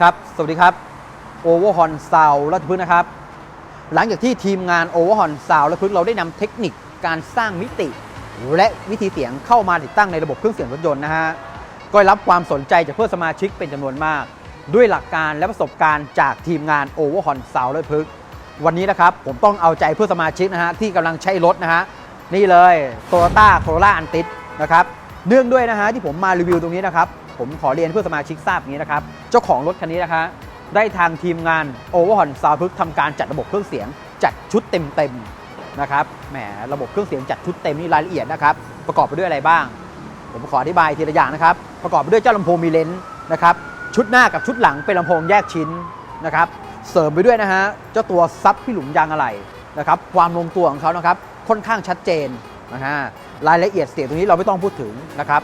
ครับ สวัสดีครับโอเวอร์ฮอนซาวรัฐพฤกษ์นะครับ หลังจากที่ทีมงานโอเวอร์ฮอนซาวรัฐพฤกษ์เราได้นำเทคนิคการสร้างมิติ และวิธีเสียงเข้ามาติดตั้งในระบบเครื่องเสียงรถยนต์นะฮะ ก็รับความสนใจจากเพื่อนสมาชิกเป็นจำนวนมาก ด้วยหลักการและประสบการณ์จากทีมงานโอเวอร์ฮอนซาวรัฐพฤกษ์วันนี้นะครับผมต้องเอาใจเพื่อนสมาชิกนะฮะที่กำลังใช้รถนะฮะนี่เลยโตโยต้าโคโรล่าอันติสนะครับเนื่องด้วยนะฮะที่ผมมารีวิวตรงนี้นะครับ ผมขอเรียนเพื่อสมาชิกทราบอย่างนี้นะครับ เจ้าของรถคันนี้นะคะได้ทางทีมงานโอเวอร์ฮอนซาวพึกทำการจัดระบบเครื่องเสียง จัดชุดเต็มๆนะครับแหมระบบเครื่องเสียงจัดชุดเต็มนี่รายละเอียดนะครับ ประกอบไปด้วยอะไรบ้าง ผมขออธิบายทีละอย่างนะครับ ประกอบไปด้วยเจ้าลำโพงมีเลนส์นะครับชุดหน้ากับชุดหลังเป็นลำโพงแยกชิ้นนะครับเสริมไปด้วยนะฮะเจ้าตัวซับที่หลุมยางอะไหล่นะครับความลงตัวของเขานะครับค่อนข้างชัดเจนนะฮะรายละเอียดเสียงตรงนี้เราไม่ต้องพูดถึงนะครับ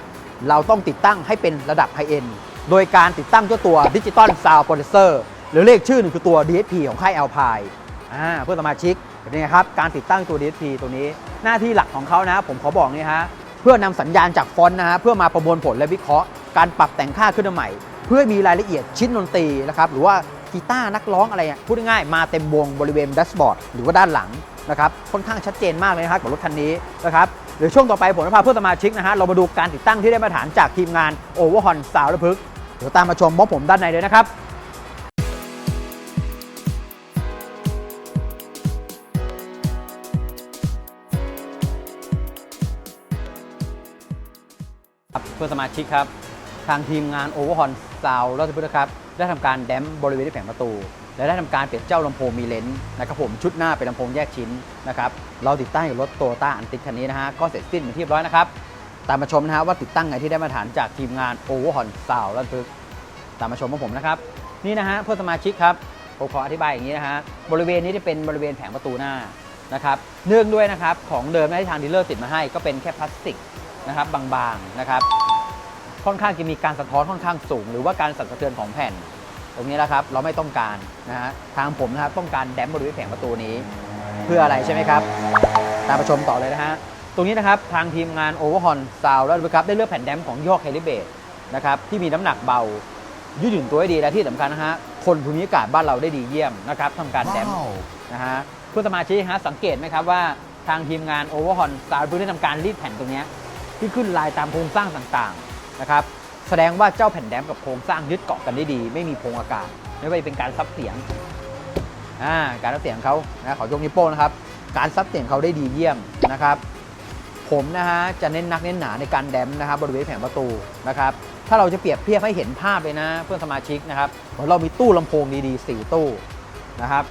เราต้องติดตั้งให้เป็นระดับไฮเอ็นโดยการติดตั้งเจ้าตัวดิจิตอลซาว n d โปรเซสเซอร์หรือเรียกชื่อหนึ่งคือตัว DSP ของค่าย Alpine อ่าเพื่อสมาชิกเป็นไงครับการติดตั้งตัว DSP ตัวนี้ หน้าที่หลักของเขานะผมขอบอกนี่ฮะเพื่อนำสัญญาณจากฟอนต์นะฮะเพื่อมาประมวลผลและวิเคราะห์ การปรับแต่งค่าขึ้นมาใหม่ เพื่อมีรายละเอียดชิ้นดนตรีนะครับหรือว่ากีตาร์นักร้องอะไรพูดง่ายๆมาเต็มวงบริเวณแดชบอร์ดหรือว่าด้านหลังนะครับค่อนข้างชัดเจนมากเลยนะครับกับรถคันนี้นะครับ เดี๋ยวช่วงต่อไปผมจะพาเพื่อนสมาชิกนะฮะเรามาดูการติดตั้งที่ได้มาตรฐานจากทีมงานโอเวอร์ฮอนสาวระพึกเดี๋ยวตามมาชมพร้อมผมด้านในเลยนะครับครับเพื่อนสมาชิกครับ ทางทีมงานโอเวอร์ฮอนซาวราชพฤกษ์ครับ ได้ทำการแดมบริเวณที่แผงประตู และได้ทำการเปลี่ยนเจ้าลำโพงมีเลนส์นะครับผมชุดหน้าเป็นลำโพงแยกชิ้นนะครับเราติดตั้งอยู่รถโตโยต้าอันติคันนี้นะฮะก็เสร็จสิ้นเป็นที่เรียบร้อยนะครับตามมาชมนะฮะว่าติดตั้งไงที่ได้มาตรฐานจากทีมงานโอเวอร์ฮอนซาวราชพฤกษ์ตามมาชมของผมนะครับนี่นะฮะเพื่อสมาชิกครับผมขออธิบายอย่างนี้นะฮะบริเวณนี้จะเป็นบริเวณแผงประตูหน้านะครับเนื่องด้วยนะครับของเดิมที่ทางดีลเลอร์ติดมาให้ก็เป็นแค่พลาสติกนะครับบางๆนะครับค่อนข้างจะมีการสะท้อนค่อนข้างสูง หรือว่าการสั่นสะเทือนของแผ่น ตรงนี้นะครับเราไม่ต้องการนะฮะทางผมนะครับต้องการแดมบริเวณแผงประตูนี้ เพื่ออะไรใช่ไหมครับ ตามไปชมต่อเลยนะฮะตรงนี้นะครับทางทีมงานโอเวอร์ฮอนซาวแล้วครับได้เลือกแผ่นแดมของยี่ห้อแคลิเบตนะครับที่มีน้ำหนักเบายืดหยุ่นตัวได้ดีและที่สำคัญนะฮะคนภูมิอากาศบ้านเราได้ดีเยี่ยมนะครับทำการแดมนะฮะเพื่อนสมาชิกฮะสังเกตไหมครับว่าทางทีมงาน Overhon สายพื้นได้ทำการรีดแผ่นตรงเนี้ยที่ขึ้นลายตามโครงสร้างต่างๆนะครับ แสดงว่าเจ้าแผ่นแดมกับโครงสร้างยึดเกาะกันได้ดี ไม่มีโพรงอากาศ ไม่ว่าจะเป็นการซับเสียงอ่าการซับเสียงเขานะขอยกนิ้วโป้งนะครับ การซับเสียงเขาได้ดีเยี่ยมนะครับ ผมนะฮะจะเน้นนักเน้นหนาในการแดมนะครับบริเวณแผงประตูนะครับถ้าเราจะเปรียบเทียบให้เห็นภาพเลยนะ เพื่อนสมาชิกนะครับเรามีตู้ลำโพงดีๆ 4 ตู้นะครับ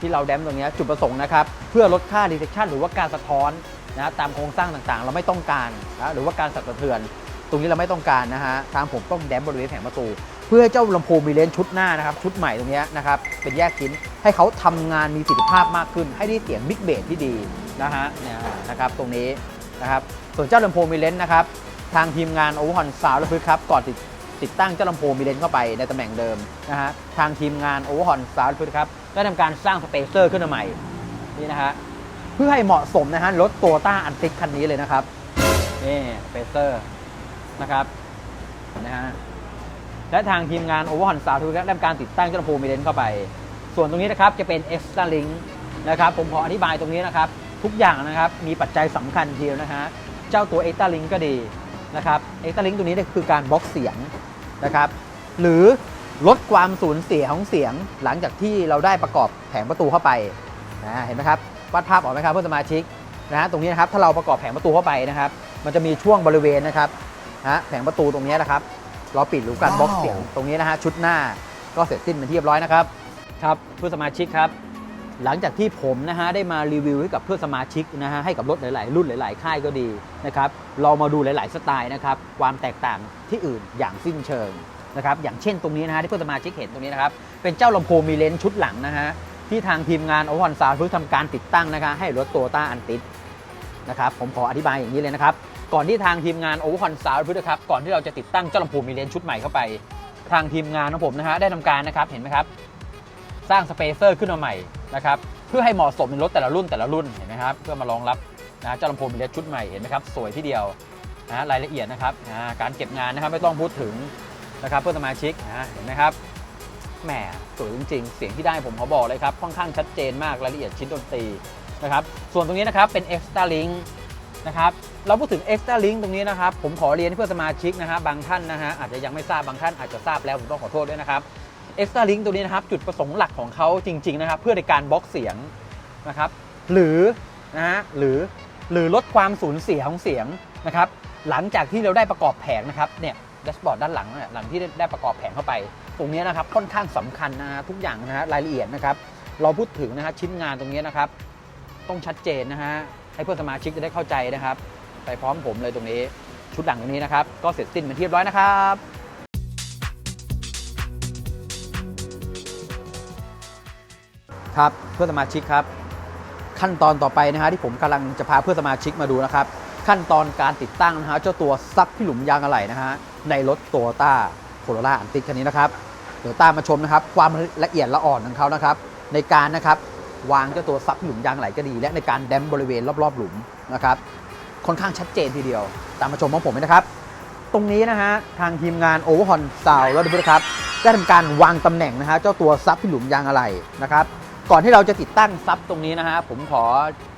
ที่เราแดมตรงนี้จุดประสงค์นะครับเพื่อลดค่า detection หรือว่าการสะท้อนนะตามโครงสร้างต่างๆ เราไม่ต้องการนะหรือว่าการสั่นสะเทือน ตรงนี้เราไม่ต้องการนะฮะทางผมต้องแดมบริเวณแผงประตู เพื่อให้เจ้าลำโพงมีเลนชุดหน้านะครับชุดใหม่ตรงนี้นะครับเป็นแยกชิ้นให้เขาทำงานมีประสิทธิภาพมากขึ้น ให้ได้เสียงบิ๊กเบสที่ดีนะฮะเนี่ยนะครับตรงนี้นะครับส่วนเจ้าลำโพงมีเลนนะครับทางทีมงานโอเวอร์ฮอนซาวและพื้นครับก่อนติดติดตั้งเจ้าลำโพงมีเลนเข้าไปในตำแหน่งเดิมนะฮะทางทีมงานโอเวอร์ฮอนสาวพุทธครับได้ทำการสร้างสเปเซอร์ขึ้นมาใหม่นี่นะฮะเพื่อให้เหมาะสมนะฮะรถโตต้าอันติกคันนี้เลยนะครับนี่สเปเซอร์ นะครับนะฮะและทางทีมงานโอเวอร์ฮอนสาวพุทธครับได้ทำการติดตั้งเจ้าลำโพงมีเลนเข้าไป ส่วนตรงนี้นะครับจะเป็น Extra Link นะครับผมขออธิบายตรงนี้นะครับ ทุกอย่างนะครับมีปัจจัยสำคัญเดียวนะฮะเจ้าตัว Extra Link ก็ดีนะครับ Extra Link ตัวนี้นี่คือการบล็อกเสียงนะครับ หรือลดความสูญเสียของเสียงหลังจากที่เราได้ประกอบแผงประตูเข้าไปนะเห็นไหมครับวาดภาพออกไหมครับเพื่อนสมาชิกนะฮะตรงนี้นะครับถ้าเราประกอบแผงประตูเข้าไปนะครับ มันจะมีช่วงบริเวณนะครับ ฮะแผงประตูตรงนี้นะครับ เราปิดหรือการบล็อกเสียงตรงนี้นะฮะชุดหน้าก็เสร็จสิ้นเป็นที่เรียบร้อยนะครับครับเพื่อนสมาชิกครับ หลังจากที่ผมนะฮะได้มารีวิวให้กับเพื่อนสมาชิกนะฮะให้กับรถหลาย ๆ รุ่นหลาย ๆ ค่ายก็ดีนะครับเรามาดูหลาย ๆ สไตล์นะครับความแตกต่างที่อื่นอย่างสิ้นเชิงนะครับอย่างเช่นตรงนี้นะฮะที่เพื่อนสมาชิกเห็นตรงนี้นะครับเป็นเจ้าลำโพงมีเลนส์ชุดหลังนะฮะที่ทางทีมงานโอวันซาวเพื่อทำการติดตั้งนะคะให้รถโตต้าอันติด นะครับผมขออธิบายอย่างนี้เลยนะครับ ก่อนที่ทางทีมงานโอเวอร์คอนซาวด์นะครับก่อนที่เราจะติดตั้งเจ้าลำโพงมีเลนชุดใหม่เข้าไป ทางทีมงานของผมนะฮะได้ทำการนะครับเห็นไหมครับ สร้างสเปเซอร์ขึ้นมาใหม่นะครับเพื่อให้เหมาะสมในรถแต่ละรุ่นแต่ละรุ่นเห็นไหมครับเพื่อมารองรับนะเจ้าลำโพงมีเลสชุดใหม่เห็นไหมครับสวยที่เดียวนะรายละเอียดนะครับนะการเก็บงานนะครับไม่ต้องพูดถึงนะครับเพื่อนสมาชิกนะเห็นไหมครับแหมสวยจริงๆ เสียงที่ได้ผมขอบอกเลยครับค่อนข้างชัดเจนมากรายละเอียดชิ้นดนตรี นะครับ ส่วนตรงนี้นะครับเป็น extra link นะครับเราพูดถึง extra link ตรงนี้นะครับ ผมขอเรียนเพื่อสมาชิกนะฮะบางท่านนะฮะอาจจะยังไม่ทราบบางท่านอาจจะทราบแล้วผมต้องขอโทษด้วยนะครับ extra link ตัวนี้นะครับจุดประสงค์หลักของเขาจริง ๆ นะครับ เพื่อในการบล็อกเสียงนะครับ หรือนะฮะหรือหรือลดความสูญเสียของเสียงนะครับ หลังจากที่เราได้ประกอบแผงนะครับเนี่ยแดชบอร์ดด้านหลังเนี่ยหลังที่ได้ประกอบแผงเข้าไป ตรงนี้นะครับค่อนข้างสำคัญนะฮะทุกอย่างนะฮะรายละเอียดนะครับ เราพูดถึงนะฮะชิ้นงานตรงนี้นะครับ ต้องชัดเจนนะฮะให้เพื่อนสมาชิกจะได้เข้าใจนะครับ ไปพร้อมผมเลยตรงนี้ ชุดหลังตรงนี้นะครับ ก็เสร็จสิ้นเป็นที่เรียบร้อยนะครับครับเพื่อนสมาชิกครับ ขั้นตอนต่อไปนะฮะที่ผมกำลังจะพาเพื่อนสมาชิกมาดูนะครับ ขั้นตอนการติดตั้งนะฮะเจ้าตัวซับที่หลุมยางอะไหล่นะฮะในรถโตโยต้าโคโรล่าอันติดคันนี้นะครับเดี๋ยวตามมาชมนะครับ ความละเอียดละอ่อนของเขานะครับ ในการนะครับ วางเจ้าตัวซับหลุมยางไหล่ก็ดี และในการแดมบริเวณรอบๆหลุมนะครับค่อนข้างชัดเจนทีเดียว ตามมาชมของผมนะครับ ตรงนี้นะฮะทางทีมงานโอเวอร์ฮอนซาวแล้วดูนะครับได้ทำการวางตำแหน่งนะฮะเจ้าตัวซับที่หลุมยางอะไหล่นะครับก่อนที่เราจะติดตั้งซับตรงนี้นะฮะผมขอ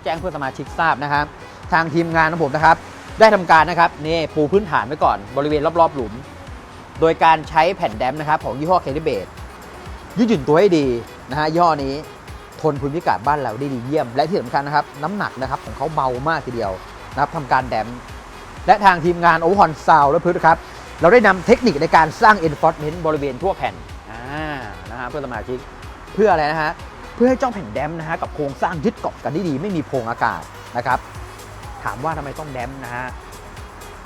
แจ้งเพื่อนสมาชิกทราบนะครับ ทางทีมงานของผมนะครับ ได้ทำการนะครับนี่ปูพื้นฐานไว้ก่อนบริเวณรอบๆหลุม โดยการใช้แผ่นแดมนะครับของยี่ห้อเคเดเบดยืดหยุ่นตัวให้ดีนะฮะยี่ห้อนี้ ทนพื้นพิกัดบ้านเราได้ดีเยี่ยม และที่สำคัญนะครับน้ำหนักนะครับของเขาเบามากทีเดียวนะครับทำการแดมและทางทีมงานโอเวอร์ฮอนซาวและพื้นครับ เราได้นำเทคนิคในการสร้าง enforcement บริเวณทั่วแผ่นอ่านะฮะเพื่อนสมาชิกเพื่ออะไรนะฮะเพื่อให้เจ้าแผ่นแดมนะฮะกับโครงสร้างยึดเกาะกันได้ดี ไม่มีโพรงอากาศนะครับ ถามว่าทำไมต้องแดมนะฮะ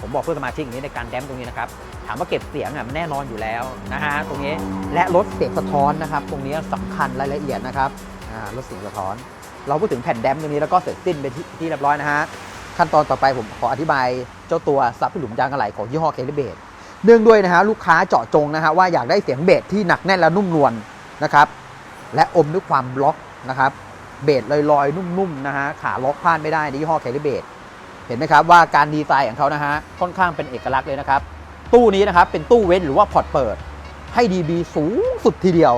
ผมบอกเพื่อนสมาชิกอย่างนี้ในการแดมตรงนี้นะครับ ถามว่าเก็บเสียงอะมันแน่นอนอยู่แล้วนะฮะตรงนี้และลดเสียงสะท้อนนะครับ ตรงนี้สำคัญรายละเอียดนะครับอ่า ลดเสียงสะท้อน เราพูดถึงแผ่นแดมตรงนี้แล้วก็เสร็จสิ้นไปที่ที่เรียบร้อยนะฮะ ขั้นตอนต่อไปผมขออธิบายเจ้าตัวซับที่หลุมยางอะไหล่ของยี่ห้อเคเบดเนื่องด้วยนะฮะลูกค้าเจาะจงนะฮะว่าอยากได้เสียงเบสที่หนักแน่นและนุ่มนวลนะครับ และอมด้วยความล็อกนะครับ เบสลอยๆ นุ่มๆนะฮะขาล็อกพลาดไม่ได้ในยี่ห้อแคลิเบตเห็นไหมครับว่าการดีไซน์ของเขานะฮะค่อนข้างเป็นเอกลักษณ์เลยนะครับ ตู้นี้นะครับเป็นตู้เว้นหรือว่าพอร์ตเปิด ให้ dB สูงสุดทีเดียว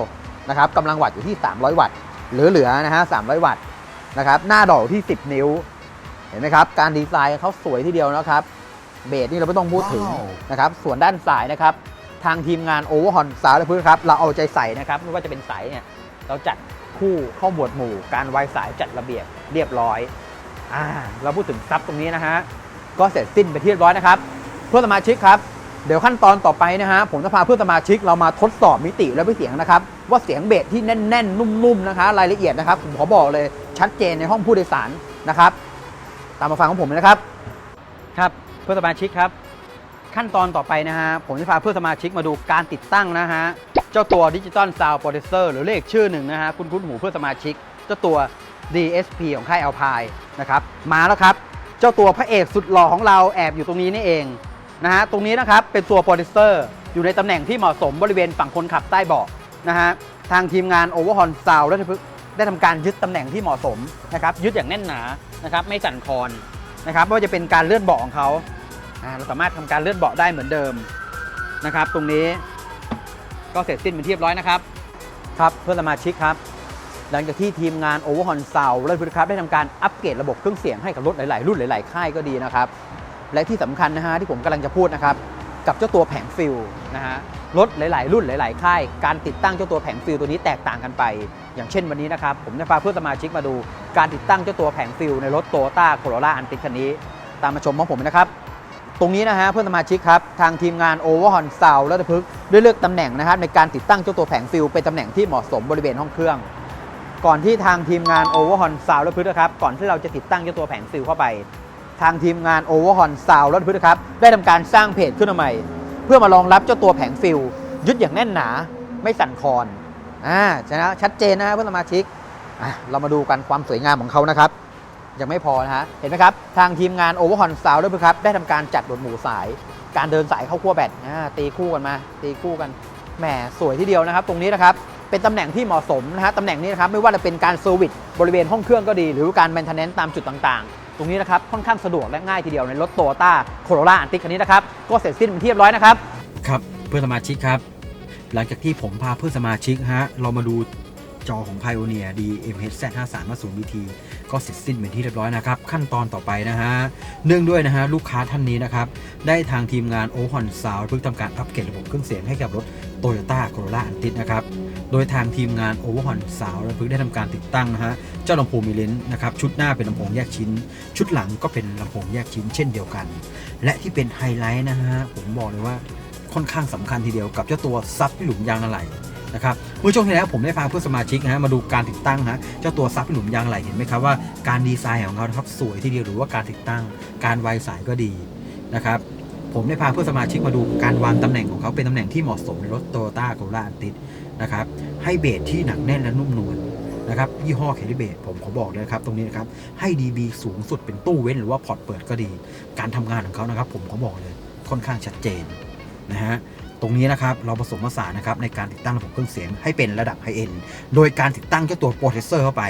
นะครับกำลังวัตต์อยู่ที่ 300 วัตต์ เหลือๆนะฮะ300 วัตต์นะครับหน้าดอกอยู่ที่ 10 นิ้ว เห็นไหมครับ การดีไซน์เขาสวยทีเดียวนะครับ เบสนี่เราไม่ต้องพูดถึงนะครับ ส่วนด้านสายนะครับ ทางทีมงานโอเวอร์ฮอนสาวและพื้นครับ เราเอาใจใส่นะครับ ไม่ว่าจะเป็นสายเนี่ย เราจัดคู่เข้าหมวดหมู่ การไวสายจัดระเบียบเรียบร้อยอ่าเราพูดถึงซับตรงนี้นะฮะ ก็เสร็จสิ้นไปนที่เรียบร้อยนะครับเพื่อนสมาชิกครับ เดี๋ยวขั้นตอนต่อไปนะฮะผมจะพาเพื่อนสมาชิกเรามาทดสอบมิติและเสียงนะครับว่าเสียงเบสที่แน่นๆ นุ่มๆนะคะรายละเอียดนะครับผมขอบอกเลยชัดเจนในห้องผู้โดยสารนะครับตามมาฟังของผมเลยนะครับครับเพื่อนสมาชิกครับขั้นตอนต่อไปนะฮะผมจะพาเพื่อนสมาชิกมาดูการติดตั้งนะฮะเจ้าตัวดิจิตอลซาวด์โปรดิวเซอร์หรือเลขชื่อหนึ่งนะฮะคุณคุ้นหูเพื่อนสมาชิก เจ้าตัว DSP ของค่าย Alpine นะครับมาแล้วครับ เจ้าตัวพระเอกสุดหล่อของเราแอบอยู่ตรงนี้นี่เอง นะฮะตรงนี้นะครับเป็นตัวโปรดิวเซอร์อยู่ในตำแหน่งที่เหมาะสมบริเวณฝั่งคนขับใต้เบาะนะฮะทางทีมงาน Overhaul Sound ได้ได้ทำการยึดตำแหน่งที่เหมาะสมนะครับยึดอย่างแน่นหนานะครับไม่สั่นคลอนนะครับไม่ว่าจะเป็นการเลื่อนเบาะของเขาเราสามารถทำการเลื่อนเบาะได้เหมือนเดิมนะครับ ตรงนี้ก็เสร็จสิ้นเป็นที่เรียบร้อยนะครับครับเพื่อนสมาชิกครับ หลังจากที่ทีมงาน Overhaul Sound และพุทธครับได้ทำการอัปเกรดระบบเครื่องเสียงให้กับรถหลาย ๆ รุ่นหลาย ๆ ค่ายก็ดีนะครับ และที่สำคัญนะฮะที่ผมกำลังจะพูดนะครับกับเจ้าตัวแผงฟิลนะฮะรถหลาย ๆ รุ่นหลาย ๆ ค่าย การติดตั้งเจ้าตัวแผงฟิลตัวนี้แตกต่างกันไป อย่างเช่นวันนี้นะครับผมจะพาเพื่อนสมาชิกมาดู การติดตั้งเจ้าตัวแผงฟิลในรถโตโยต้าโคโรล่าอันติดคันนี้ ตามมาชมของผมนะครับ ตรงนี้นะฮะเพื่อนสมาชิกครับ ทางทีมงาน Overhaul Sound และตะพึกได้เลือกตำแหน่งนะครับในการติดตั้งเจ้าตัวแผงฟิลเป็นตำแหน่งที่เหมาะสมบริเวณห้องเครื่อง ก่อนที่ทางทีมงาน Overhaul Sound และพึกนะครับก่อนที่เราจะติดตั้งเจ้าตัวแผงฟิลเข้าไป ทางทีมงาน Overhaul Sound และพึกนครับ ได้ทำการสร้างเพจขึ้นมาใหม่ เพื่อมารองรับเจ้าตัวแผงฟิลยึดอย่างแน่นหนาไม่สั่นคลอนอ่าชนะชัดเจนนะเพื่อนสมาชิกเรามาดูกันความสวยงามของเขานะครับ ยังไม่พอนะฮะ เห็นไหมครับ ทางทีมงาน Overhaul Sound ด้วยครับ ได้ทำการจัดหมวดหมู่สาย การเดินสายเข้าขั้วแบตอ่าตีคู่กันมา ตีคู่กัน แหมสวยทีเดียวนะครับ ตรงนี้นะครับ เป็นตำแหน่งที่เหมาะสมนะฮะตำแหน่งนี้นะครับ ไม่ว่าจะเป็นการเซอร์วิสบริเวณห้องเครื่องก็ดี หรือการแมนเทนแนนซ์ตามจุดต่างๆ ตรงนี้นะครับค่อนข้างสะดวกและง่ายทีเดียวในรถโตโยต้าโคโรล่าอันติคันนี้นะครับก็เสร็จสิ้นเป็นที่เรียบร้อยนะครับครับเพื่อนสมาชิกครับ หลังจากที่ผมพาเพื่อนสมาชิกฮะเรามาดู จอของ Pioneer DMH Z53 50 BT ก็เสร็จสิ้นเป็นที่เรียบร้อยนะครับ ขั้นตอนต่อไปนะฮะ เนื่องด้วยนะฮะ ลูกค้าท่านนี้นะครับ ได้ทางทีมงานโอฮอนซาวเพิ่งทำการอัปเกรดระบบเครื่องเสียงให้กับรถ Toyota Corolla a n t i s นะครับ โดยทางทีมงาน o v e r h o n สาวและพึกได้ทำการติดตั้งนะฮะ เจ้าลำโพงมีเลนส์นะครับ ชุดหน้าเป็นลำโพงแยกชิ้น ชุดหลังก็เป็นลำโพงแยกชิ้นเช่นเดียวกัน และที่เป็นไฮไลท์นะฮะ ผมบอกเลยว่าค่อนข้างสำคัญทีเดียวกับเจ้าตัวซับที่หลุมยางอะไหล่ นะครับเมื่อช่วงที่แล้วผมได้พาเพื่อนสมาชิกนะฮะมาดูการติดตั้งนะเจ้าตัวซับที่หลุมยางไหลเห็นไหมครับว่าการดีไซน์ของเขานะครับสวยทีเดียวหรือว่าการติดตั้ง การไวสายก็ดีนะครับผมได้พาเพื่อนสมาชิกมาดูการวางตำแหน่งของเขาเป็นตำแหน่งที่เหมาะสมในรถโตโยต้าโคโราอันติสนะครับให้เบสที่หนักแน่นและนุ่มนวลนะครับยี่ห้อเคลิเบสผมขอบอกเลยนะครับตรงนี้นะครับให้ DB สูงสุดเป็นตู้เว้นหรือว่าพอร์ตเปิดก็ดี การทำงานของเขานะครับ ผมขอบอกเลยค่อนข้างชัดเจนนะฮะ ตรงนี้นะครับเราผสมผสานนะครับในการติดตั้งระบบเครื่องเสียงให้เป็นระดับไฮเอ็นโดยการติดตั้งเจ้าตัวโปรเซสเซอร์เข้าไป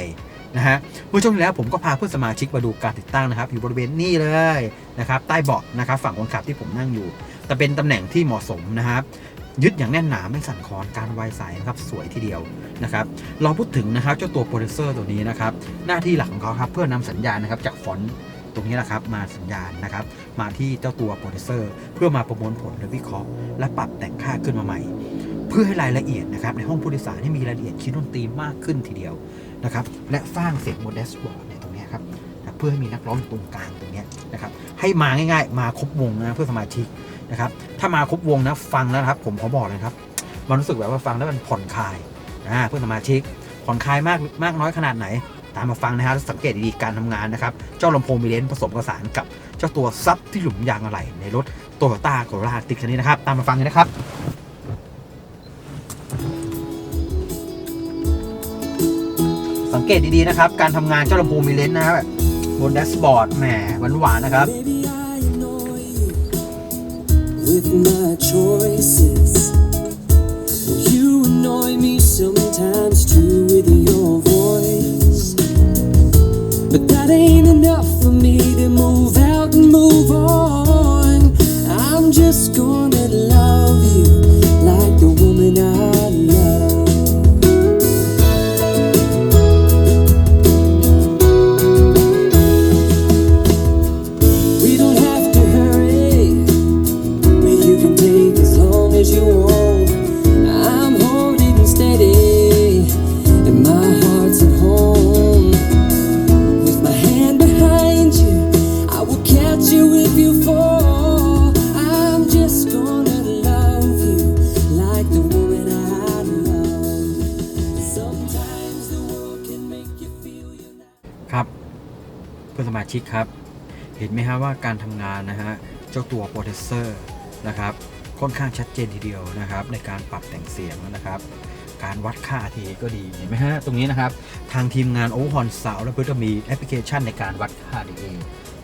นะฮะเมื่อช่วงที่แล้วผมก็พาเพื่อนสมาชิกมาดูการติดตั้งนะครับ อยู่บริเวณนี้เลยนะครับใต้เบาะนะครับฝั่งคนขับที่ผมนั่งอยู่ แต่เป็นตำแหน่งที่เหมาะสมนะครับยึดอย่างแน่นหนาไม่สั่นคลอนการไวสายนะครับสวยทีเดียวนะครับเราพูดถึงนะครับเจ้าตัวโปรดิวเซอร์ตัวนี้นะครับหน้าที่หลักของเขาครับเพื่อนำสัญญาณนะครับจากฟอนต์ ตรงนี้แหละครับมาสัญญาณนะครับ มาที่เจ้าตัวโปรดิวเซอร์เพื่อมาประมวลผลและวิเคราะห์ และปรับแต่งค่าขึ้นมาใหม่ เพื่อให้รายละเอียดนะครับในห้องผู้โดยสารให้มีรายละเอียดชิ้นดนตรีมากขึ้นทีเดียวนะครับและสร้างเสียงบนแดชบอร์ดในตรงนี้ครับเพื่อให้มีนักร้องตรงกลางตรงนี้นะครับให้มาง่ายๆ มาครบวงนะเพื่อสมาชิกนะครับถ้ามาครบวงนะฟังแล้วนะครับ ผมขอบอกเลยครับมันรู้สึกแบบว่าฟังแล้วมันผ่อนคลายอ่าเพื่อสมาชิกผ่อนคลายมากมากน้อยขนาดไหน ตามมาฟังนะครับสังเกตดีๆการทำงานนะครับ เจ้าลำโพงมีเลนผสมผสานกับเจ้าตัวซับที่หลุมยางอะไหล่ในรถโตโยต้าโคโรล่าติดคันนี้นะครับ ตามมาฟังกันนะครับสังเกตดีๆนะครับ การทำงานเจ้าลำโพงมีเลนส์นะครับบนแดชบอร์ดแหมหวานๆนะครับ You annoy me sometimes too with your voice. That ain't enough for me to move out and move on. I'm just gonna พื่อนสมาชิกครับ เห็นไหมฮะว่าการทำงานนะฮะเจ้าตัวโปรเซสเซอร์นะครับค่อนข้างชัดเจนทีเดียวนะครับ ในการปรับแต่งเสียงนะครับ การวัดค่า RTA ก็ดีเห็นไหมฮะตรงนี้นะครับ ทางทีมงาน o v e r h o n สาวและเพื่อจะมีแอปพลิเคชันในการวัดค่า RTA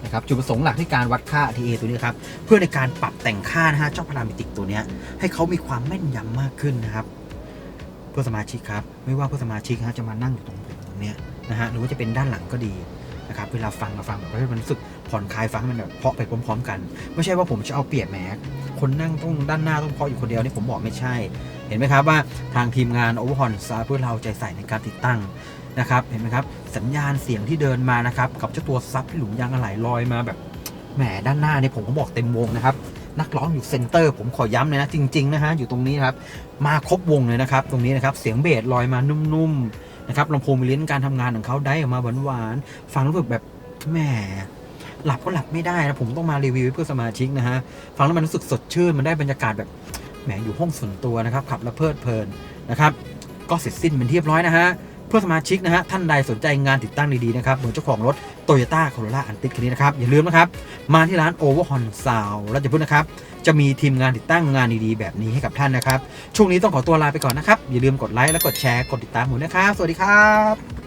นะครับจุดประสงค์หลักที่การวัดค่า RTA ตัวนี้ครับเพื่อในการปรับแต่งค่านะฮะเจ้าพารามิติกตัวนี้ให้เขามีความแม่นยำมากขึ้นนะครับ เพื่อสมาชิกครับ ไม่ว่าเพื่อสมาชิกฮะจะมานั่งอยู่ตรงตรงนี้นะฮะหรือว่าจะเป็นด้านหลังก็ดี นะครับเวลาฟังมาฟังแบบให้มันรู้สึกผ่อนคลายฟังให้มันแบบเพาะไปพร้อม ๆ กัน ไม่ใช่ว่าผมจะเอาเปรียบแหมคนนั่งต้องด้านหน้าต้องเพาะอยู่คนเดียวนี่ผมบอกไม่ใช่ เห็นไหมครับว่าทางทีมงานโอเวอร์ฮอนซาเพื่อเราใจใส่ในการติดตั้งนะครับเห็นไหมครับสัญญาณเสียงที่เดินมานะครับกับเจ้าตัวซับที่หลุมยางอะไหล่ลอยมาแบบแหมด้านหน้าเนี่ยผมก็บอกเต็มวงนะครับนักร้องอยู่เซนเตอร์ ผมขอย้ำเลยนะจริงๆนะฮะอยู่ตรงนี้ครับมาครบวงเลยนะครับตรงนี้นะครับเสียงเบสลอยมานุ่มๆ นะครับลำโพงมีลิ้นการทำงานของเขาได้ออกมาหวานๆฟังแล้วแบบแบบแหมหลับก็หลับไม่ได้นะผมต้องมารีวิวเพื่อสมาชิกนะฮะฟังแล้วมันรู้สึกสดชื่นมันได้บรรยากาศแบบแหมอยู่ห้องส่วนตัวนะครับขับแล้วเพลิดเพลินนะครับก็เสร็จสิ้นเป็นที่เรียบร้อยนะฮะ เพื่อสมาชิกนะฮะท่านใดสนใจงานติดตั้งดีๆนะครับเหมือนเจ้าของรถ t o y ยต้าโคโรล่าอันติดคันนี้นะครับ อย่าลืมนะครับ มาที่ร้านโอเวอร์ฮอนซาวราชพฤกษ์นะครับ จะมีทีมงานติดตั้งงานดีๆ แบบนี้ให้กับท่านนะครับ ช่วงนี้ต้องขอตัวลาไปก่อนนะครับ อย่าลืมกดไลค์และกดแชร์กดติดตามผมนะครับ สวัสดีครับ